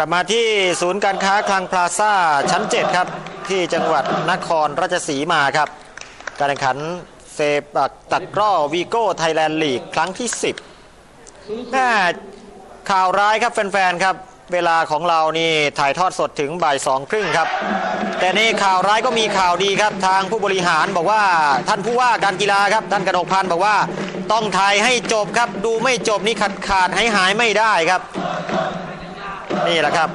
กลับมาที่ศูนย์การค้าคลังพลาซ่าชั้น 7 ครับ ที่จังหวัดนครราชสีมาครับ การแข่งขันเซปักตักร้อวีโก้ไทยแลนด์ลีกครั้งที่ 10แม่ข่าวร้ายครับแฟนๆครับ เวลาของเรานี่ถ่ายทอดสดถึงบ่ายสองครึ่งครับ แต่ในข่าวร้ายก็มีข่าวดีครับ ทางผู้บริหารบอกว่าท่านผู้ว่าการกีฬาครับท่านกนกพันธ์บอกว่าต้องถ่ายให้จบครับ ดูไม่จบนี่ขาดขาดหายหายไม่ได้ครับ นี่แหละครับ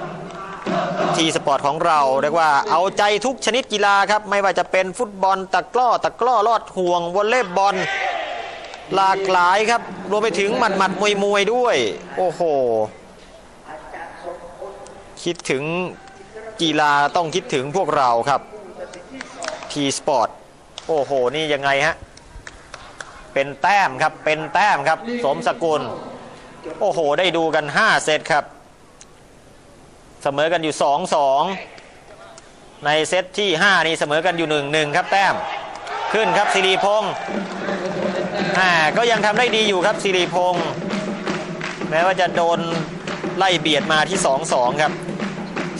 ทีสปอร์ตของเราเรียกว่าเอาใจทุกชนิดกีฬาครับ ไม่ว่าจะเป็นฟุตบอลตะกร้อตะกร้อลอดห่วงวอลเลย์บอลหลากหลายครับ รวมไปถึงหมัดหมัดมวยมวยด้วย โอ้โห คิดถึงกีฬาต้องคิดถึงพวกเราครับทีสปอร์ตโอ้โห นี่ยังไงฮะ เป็นแต้มครับเป็นแต้มครับ สมสกุล โอ้โห ได้ดูกัน 5 เซตครับ เสมอกันอยู่2-2ในเซตที่ 5 นี่เสมอกันอยู่1-1ครับแต้มขึ้นครับสิริพงศ์อ่าก็ยังทำได้ดีอยู่ครับสิริพงศ์แม้ว่าจะโดนไล่เบียดมาที่ 2-2 ครับ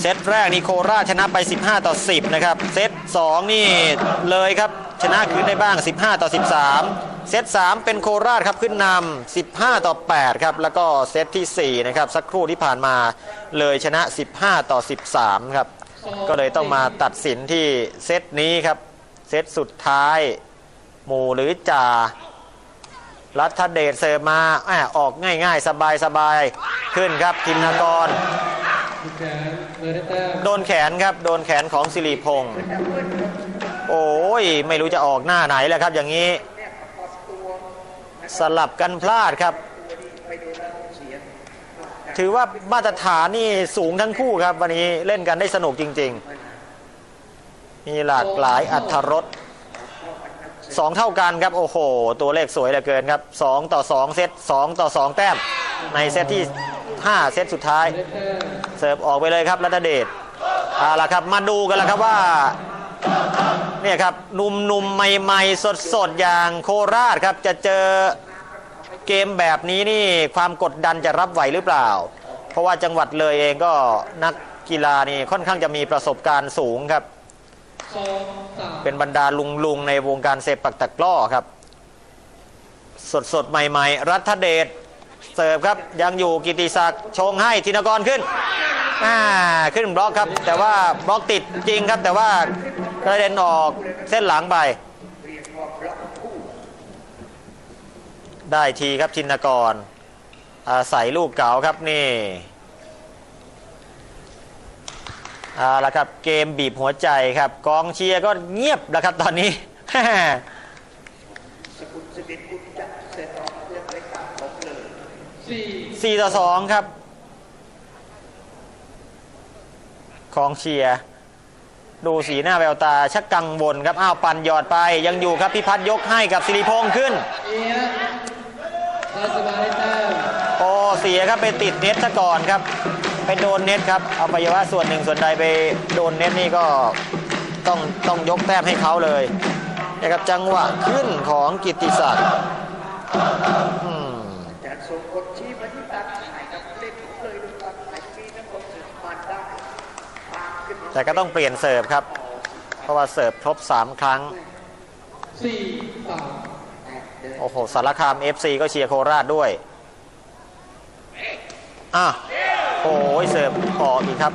เซตแรกนี่โคราชชนะไป 15 ต่อ 10 นะครับ เซต 2 นี่เลยครับ ชนะคืนได้บ้าง 15 ต่อ 13 เซต3เป็นโคราชครับขึ้นนำ15 ต่อ 8 ครับ แล้วก็เซตที่4นะครับสักครู่ที่ผ่านมาเลยชนะ 15 ต่อ 13 ครับ ก็เลยต้องมาตัดสินที่เซตนี้ครับ เซตสุดท้าย หมู่หรือจ่ารัฐเดชเสิร์ฟมาแหม่ออกง่ายๆ สบายๆ ขึ้นครับทินากร โดนแขนครับ โดนแขนของสิริพงศ์โอ้ย ไม่รู้จะออกหน้าไหนแล้วครับอย่างนี้ สลับกันพลาดครับ ถือว่ามาตรฐานนี่สูงทั้งคู่ครับ วันนี้เล่นกันได้สนุกจริง ๆ มีหลากหลายอัธรสสองเท่ากันครับ โอ้โห ตัวเลขสวยเหลือเกินครับสองต่อสองเซตสองต่อสองแต้ม ในเซตที่ห้าเซตสุดท้าย เสิร์ฟออกไปเลยครับรัตเดชเอาละครับมาดูกันแล้วครับว่าเนี่ยครับหนุ่มๆใหม่ๆ สดๆ อย่างโคราชครับจะเจอ เกมแบบนี้นี่ความกดดันจะรับไหวหรือเปล่า เพราะว่าจังหวัดเลยเองก็นักกีฬานี่ค่อนข้างจะมีประสบการณ์สูงครับ เป็นบรรดาลุงๆในวงการเซปักตะกร้อครับ สดๆใหม่ๆ รัฐเดชเสิร์ฟครับยังอยู่กิติศักดิ์ชงให้ธินกรขึ้นอ่าขึ้นบล็อกครับ แต่ว่าบล็อกติดจริงครับ แต่ว่ากระเด็นออกเส้นหลังไป ได้ทีครับธินกรอาศัยลูกเก๋าครับนี่เอาละครับเกมบีบหัวใจครับ กองเชียร์ก็เงียบแล้วครับตอนนี้สี่4ต่อ2ครับของเชียร์ดูสีหน้าแววตาชักกังวลครับ อ้าว ปั่นหยอดไปยังอยู่ครับพิพัฒน์ยกให้กับสิริพงษ์ขึ้น ราชบัณฑิตได้แต้มโอ้เสียครับไปติดเน็ตซะก่อนครับ ไปโดนเน็ตครับเอาไปยวะส่วนหนึ่งส่วนใดไปโดนเน็ตนี่ก็ต้องต้องยกแต้มให้เขาเลยนะครับจังหวะขึ้นของกิตติศักดิ์อืมจากส่งกดชี้มาที่ตาข่ายกับเล่นเลยดูตย์แต่ก็ต้องเปลี่ยนเสิร์ฟครับ เพราะว่าเสิร์ฟครบ 3 ครั้งสี่สาม โอ้โหสารคาม FC ก็เชียร์โคราชด้วยอะโอ้ยเสิร์ฟออกอีกครับ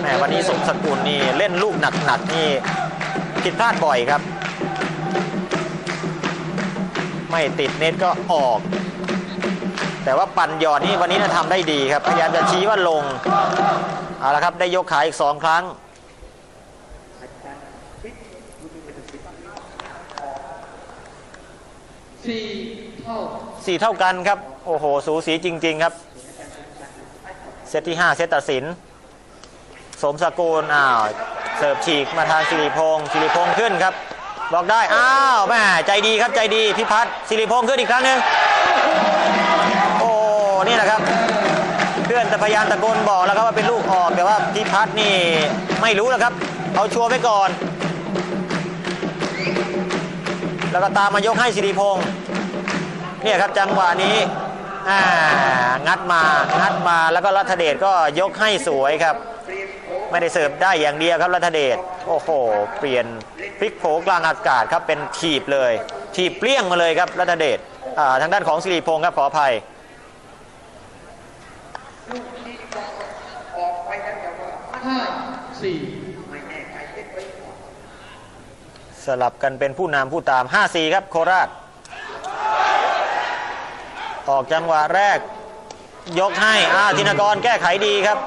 แหมวันนี้สมสกุลนี่เล่นลูกหนักๆนี่ผิดพลาดบ่อยครับ ไม่ติดเน็ตก็ออก แต่ว่าปั่นหยอดนี่วันนี้นะทำได้ดีครับ พยายามจะชี้ว่าลงเอาละครับได้ยกขาอีกสองครั้ง สี่เท่าสี่เท่ากันครับ โอ้โห สูสีจริง ๆ ครับ เซตที่5เซตตัดสิน สมสกุลอ้าว เสิร์ฟฉีกมาทางสิริพงศ์สิริพงศ์ขึ้นครับ บอกได้ อ้าวแม่ใจดีครับใจดีพิพัฒน์สิริพงศ์ขึ้นอีกครั้งหนึ่งโอ้นี่แหละครับ เพื่อนแต่พยายามตะโกนบอกแล้วครับว่าเป็นลูกออกแต่ว่าพิพัฒน์นี่ไม่รู้แล้วครับ เอาชัวร์ไว้ก่อน แล้วก็ตามมายกให้สิริพงศ์เนี่ยครับจังหวะนี้งัดมางัดมาแล้วก็รัฐเดชก็ยกให้สวยครับ ไม่ได้เสิร์ฟได้อย่างเดียวครับรัฐเดชโอ้โห เปลี่ยนพลิกโผกลางอากาศครับเป็นถีบเลย ถีบเปรี้ยงมาเลยครับรัฐเดชทางด้านของสิริพงศ์ครับขออภัยห้าสี่ ไม่แน่ใจเล่นไปก่อน สลับกันเป็นผู้นำผู้ตาม 5-4 ครับ โคราช ออกจังหวะแรก ยกให้อาธินกรแก้ไขดีครับ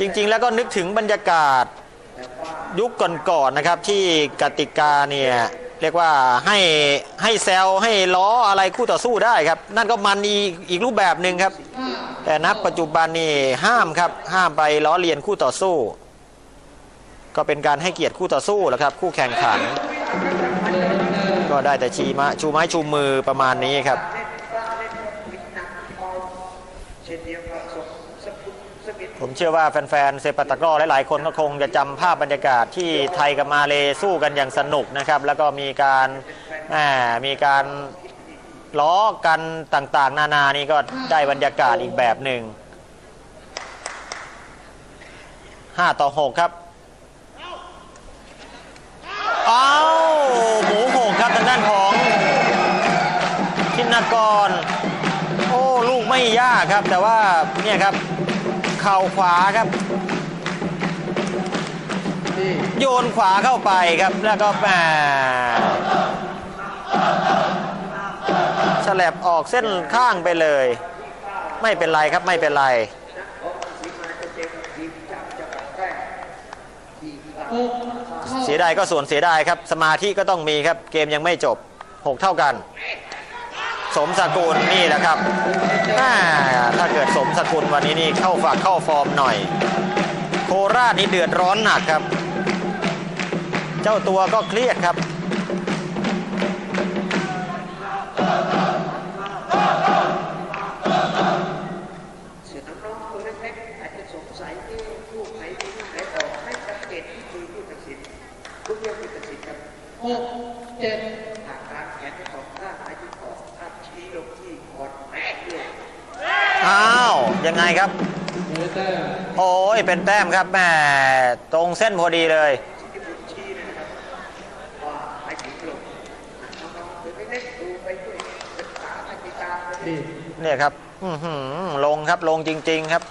จริง ๆ แล้วก็นึกถึงบรรยากาศยุคก่อนๆนะครับ ที่กติกาเนี่ย เรียกว่าให้ให้แซวให้ล้ออะไรคู่ต่อสู้ได้ครับ นั่นก็มันอีกอีกรูปแบบหนึ่งครับ แต่นับปัจจุบันนี่ห้ามครับ ห้ามไปล้อเลียนคู่ต่อสู้ ก็เป็นการให้เกียรติคู่ต่อสู้แล้วครับ คู่แข่งขัน ก็ได้แต่ชี้มาชูไม้ชูมือประมาณนี้ครับ เล่นกล้าเล่นวินหนักเบาเช่นเดียวกับสมสกุลสมิท ผมเชื่อว่าแฟนๆเซปตะกร้อหลายๆคนก็คงจะจำภาพบรรยากาศที่ไทยกับมาเลสู้กันอย่างสนุกนะครับ แล้วก็มีการแหมมีการล้อกันต่างๆ นานานี่ก็ได้บรรยากาศอีกแบบหนึ่ง5ต่อ6ครับ เอาหมูหกครับทางด้านของทินกร โอ้ ลูกไม่ยากครับ แต่ว่าเนี่ยครับ เข่าขวาครับ โยนขวาเข้าไปครับแล้วก็แหมฉลับออกเส้นข้างไปเลย ไม่เป็นไรครับไม่เป็นไรเสียดายก็ส่วนเสียดายครับ สมาธิก็ต้องมีครับ เกมยังไม่จบ 6 เท่ากัน สมสกุลนี่แหละครับถ้าเกิด สกุลวันนี้นี่เข้าฝากเข้าฟอร์มหน่อย โคราชนี่เดือดร้อนหนักครับ เจ้าตัวก็เครียดครับ เสือน้องๆตัวเล็กๆอาจจะสงสัยที่ลูกไหนดีลูกไหนออกให้สังเกตที่คือผู้ตัดสินทุกเรื่องผู้ตัดสินครับ หกเจ็ด หากการแขนของข้างไหนที่ออกข้างชี้ลงที่คอนแม่ด้วย อ้าว ยังไงครับ โอ้ยเป็นแต้มครับแม่ตรงเส้นพอดีเลยเนี่ยครับลงครับลงจริง ๆ ครับ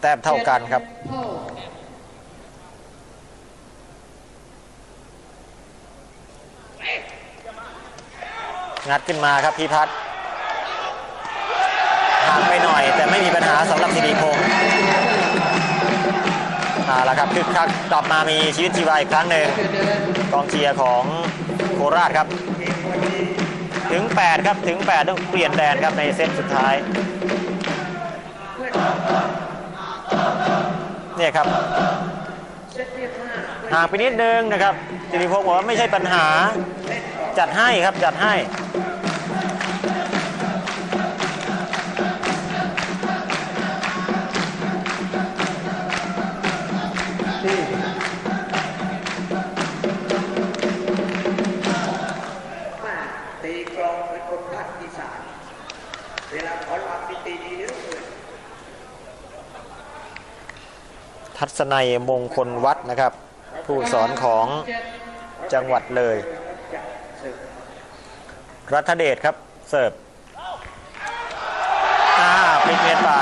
แต้มเท่ากันครับ เท่า งัดขึ้นมาครับพี่พัฒน์ห่างไปหน่อย แต่ไม่มีปัญหาสำหรับสิริพงศ์เอาละครับคึกคักกลับมามีชีวิตชีวาอีกครั้งหนึ่งกองเชียร์ของโคราชครับ ถึง 8 ครับถึง 8 ต้องเปลี่ยนแดนครับในเซตสุดท้ายเนี่ยครับห่างไปนิดนึงนะครับสิริพงศ์บอกว่าไม่ใช่ปัญหาจัดให้ครับจัดให้ ทัศนัยมงคลวัดนะครับ ผู้สอนของจังหวัดเลย รัฐเดชครับ เสิร์ฟอ่าพลิกเน็ตไป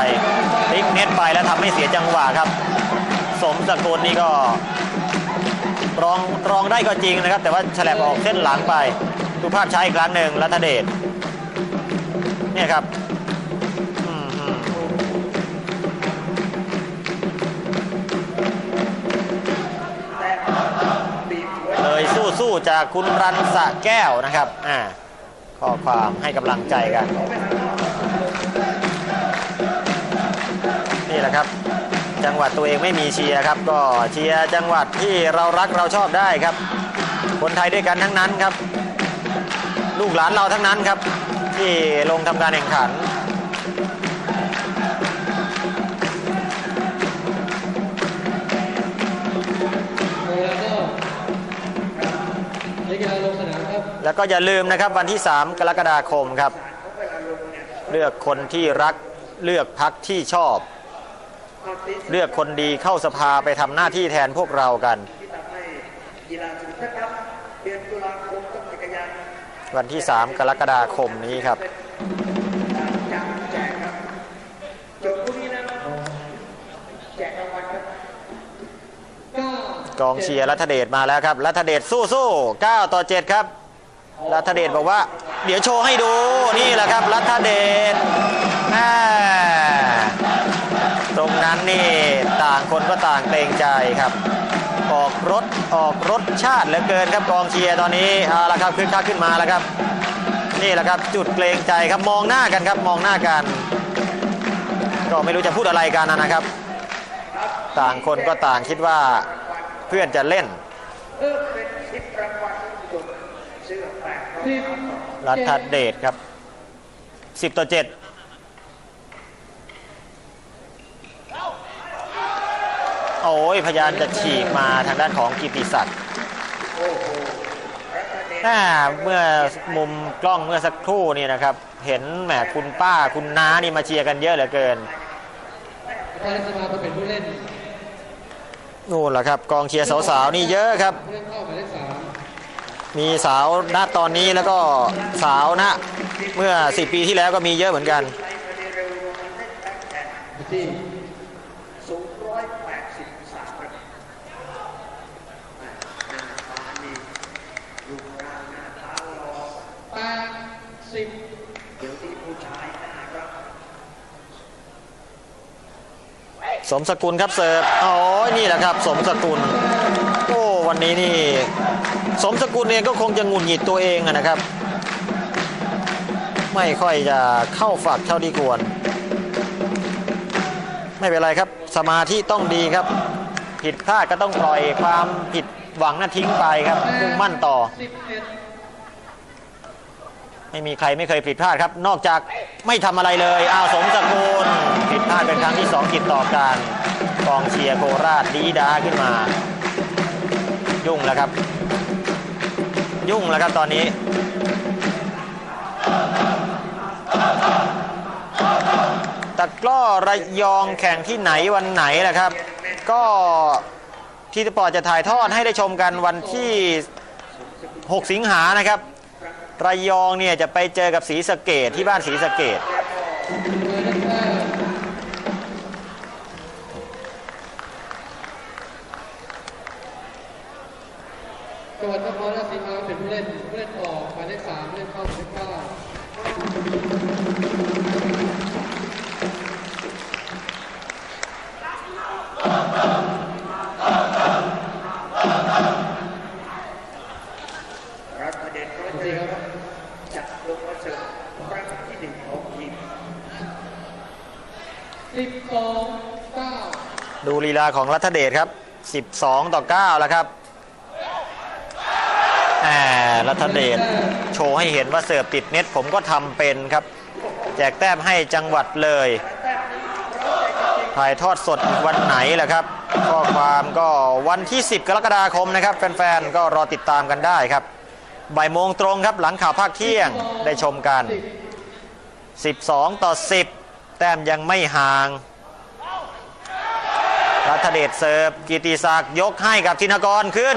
พลิกเน็ตไปแล้วทำให้เสียจังหวะครับ สมสกุลนี่ก็รองรองได้ก็จริงนะครับ แต่ว่าฉลับออกเส้นหลังไป ดูภาพช้าอีกครั้งหนึ่งรัฐเดชเนี่ยครับ จากคุณรันสะแก้วนะครับอ่าข้อความให้กำลังใจกัน นี่แหละครับ จังหวัดตัวเองไม่มีเชียร์ครับ ก็เชียร์จังหวัดที่เรารักเราชอบได้ครับ คนไทยด้วยกันทั้งนั้นครับ ลูกหลานเราทั้งนั้นครับ ที่ลงทำการแข่งขัน แล้วก็อย่าลืมนะครับวันที่ 3 กรกฎาคมครับ เลือกคนที่รักเลือกพักที่ชอบ เลือกคนดีเข้าสภาไปทำหน้าที่แทนพวกเรากันวันที่ 3 กรกฎาคมนี้ครับกรกครับจบคู่นี้ครับเก้ากองเชียร์รัฐเดชมาแล้วครับรัฐเดชสู้สู้9ต่อ 7 ครับ รัฐเดชบอกว่า เดี๋ยวโชว์ให้ดูนี่แหละครับ รัฐเดชตรงนั้นนี่ต่างคนก็ต่างเกรงใจครับ ออกรถออกรถชาติเหลือเกินครับกองเชียร์ตอนนี้เอาละครับขึ้นข้าขึ้นมาแล้วครับ นี่แหละครับจุดเกรงใจครับมองหน้ากันครับมองหน้ากัน ก็ไม่รู้จะพูดอะไรกันนะครับ ต่างคนก็ต่างคิดว่าเพื่อนจะเล่น รัฐเดชครับ 10 ต่อ 7โอ้ยพยายามจะฉีกมาทางด้านของกิติศักดิ์โอ้โหรัฐเดชอ่าเมื่อมุมกล้องเมื่อสักครู่นี่นะครับ เห็นแหมคุณป้าคุณน้านี่มาเชียร์กันเยอะเหลือเกินนู่นแหละครับ กองเชียร์สาวๆนี่เยอะครับเมีสาวหน้าตอนนี้แล้วก็สาวหน้าเมื่อ 10 ปีที่แล้วก็มีเยอะเหมือนกัน สมสกุลครับเสิร์ฟอ๋อนี่แหละครับ สมสกุล โอ้วันนี้นี่ สมสกุลเองก็คงจะงุดหงิดตัวเองนะครับ ไม่ค่อยจะเข้าฝักเท่าที่ควร ไม่เป็นไรครับ สมาธิต้องดีครับ ผิดพลาดก็ต้องปล่อยความผิดหวังน่ะทิ้งไปครับมุ่งมั่นต่อ ไม่มีใครไม่เคยผิดพลาดครับ นอกจากไม่ทำอะไรเลยอ้าวสมสกุลผิดพลาดเป็นครั้งที่สองติดต่อกันกองเชียร์โคราชดีดาขึ้นมา ยุ่งแล้วครับ ยุ่งแล้วครับตอนนี้ตะกร้อระยองแข่งที่ไหนวันไหนล่ะครับ ก็ทีสปอร์ตจะถ่ายทอดให้ได้ชมกันวันที่ 6 สิงหานะครับ ระยองเนี่ยจะไปเจอกับศรีสะเกดที่บ้านศรีสะเกดหมายเลขแปดจังหวัดนคร ดาของรัฐเดชครับ 12 ต่อ 9 แล้วครับแหมรัฐเดชโชว์ให้เห็นว่าเสิร์ฟติดเน็ตผมก็ทำเป็นครับ แจกแต้มให้จังหวัดเลย ถ่ายทอดสดวันไหนแหละครับ ข้อความก็วันที่ 10 กรกฎาคมนะครับ แฟนๆ ก็รอติดตามกันได้ครับบ่ายโมงตรงครับหลังข่าวภาคเที่ยงได้ชมกัน 12 ต่อ 10 แต้มยังไม่ห่าง รัฐเดชเสิร์ฟกิติศักดิ์ยกให้กับธินกรขึ้น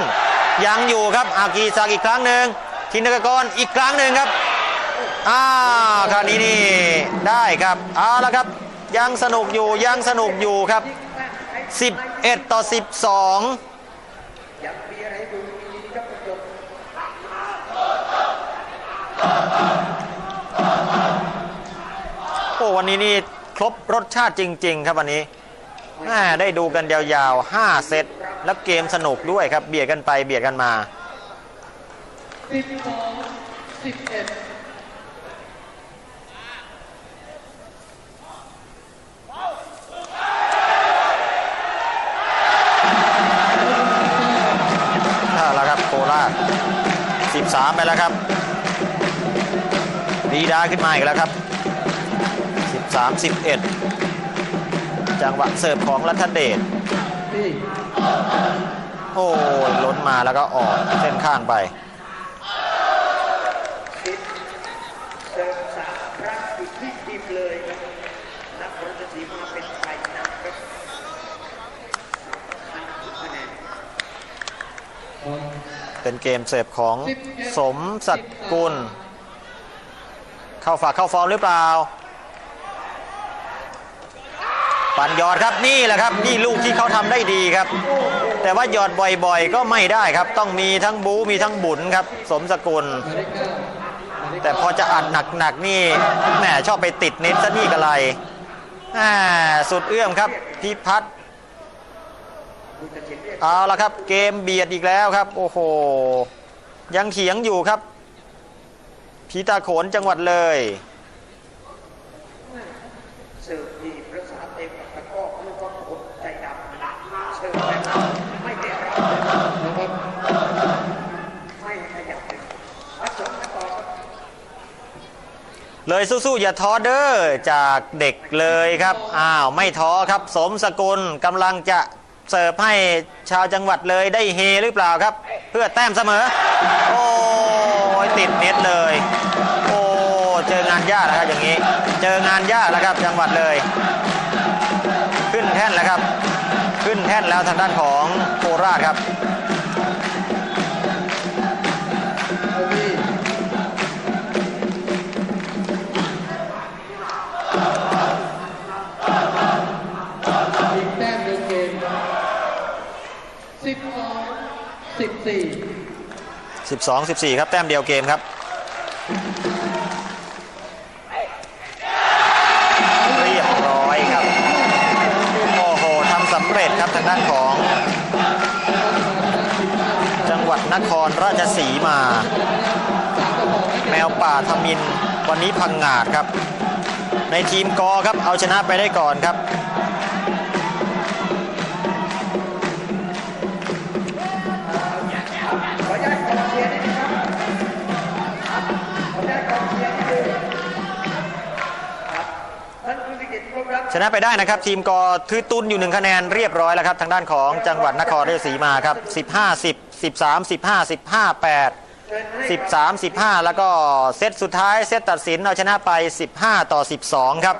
ยังอยู่ครับอากีศักดิ์อีกครั้งหนึ่งธินกรอีกครั้งหนึ่งครับอ้าคราวนี้นี่ได้ครับเอาละครับ ยังสนุกอยู่ยังสนุกอยู่ครับ 11 ต่อ 12ยังมีอะไรให้ดูดีๆครับคุณผู้ชมโอ้วันนี้นี่ครบรสชาติจริง ๆ ครับวันนี้ ได้ดูกันยาวๆ 5 เซต แล้วเกมสนุกด้วยครับ เบียดกันไปเบียดกันมาสิบสองสิบเอ็ดเอาละครับโคราช13 ไปแล้วครับดีดาขึ้นมาอีกแล้วครับ 13 11 จังหวะเสิร์ฟของรัฐเดชโอ้ล้นมาแล้วก็ออกเส้นข้างไปเป็นเกมเสิร์ฟของสมสัตกุล เข้าฝากเข้าฟอร์มหรือเปล่า ปั่นยอดครับนี่แหละครับนี่ลูกที่เขาทำได้ดีครับ แต่ว่าหยอดบ่อยๆ ก็ไม่ได้ครับ ต้องมีทั้งบูมีทั้งบุญครับ สมสกุล แต่พอจะอัดหนักๆนี่แหมชอบไปติดเน็ตซะนี่กะไรสุดเอื้อมครับพิพัฒน์ผู้ตัดเรียกเอาละครับ เกมเบียดอีกแล้วครับ โอ้โห ยังเถียงอยู่ครับพีตาโขนจังหวัดเลย เสิร์ฟดีประสานเต็มกับตะกร้อเรียกว่าโคตรใจดำนะเสิร์ฟแบบไม่ได้รับเลย นะครับ ไม่ขยับเลยผสมกันต่อครับ เลยสู้ๆอย่าท้อเด้อจากเด็กเลยครับอ้าวไม่ท้อครับ สมสกุลกำลังจะเสิร์ฟให้ชาวจังหวัดเลยได้เฮหรือเปล่าครับ เพื่อแต้มเสมอ โอ้ยติดเน็ตเลย โอ้เจองานยากแล้วครับอย่างนี้ เจองานยากแล้วครับจังหวัดเลย ขึ้นแท่นแล้วครับ ขึ้นแท่นแล้วทางด้านของโคราชครับ 12 14 ครับ แต้มเดียวเกมครับเรียบร้อยครับ โอ้โหทำสำเร็จครับทางด้านของ จังหวัดนครราชสีมา แมวป่าทมินวันนี้พังงาดครับ ในทีมกอครับเอาชนะไปได้ก่อนครับ ชนะไปได้นะครับ ทีมกอทือตุนอยู่หนึ่งคะแนนเรียบร้อยแล้วครับ ทางด้านของจังหวัดนครราชสีมาครับ 15 10 13 15 15 8เชิญให้13 15 แล้วก็เซตสุดท้ายเซตตัดสินเอาชนะไป 15 ต่อ 12 ครับ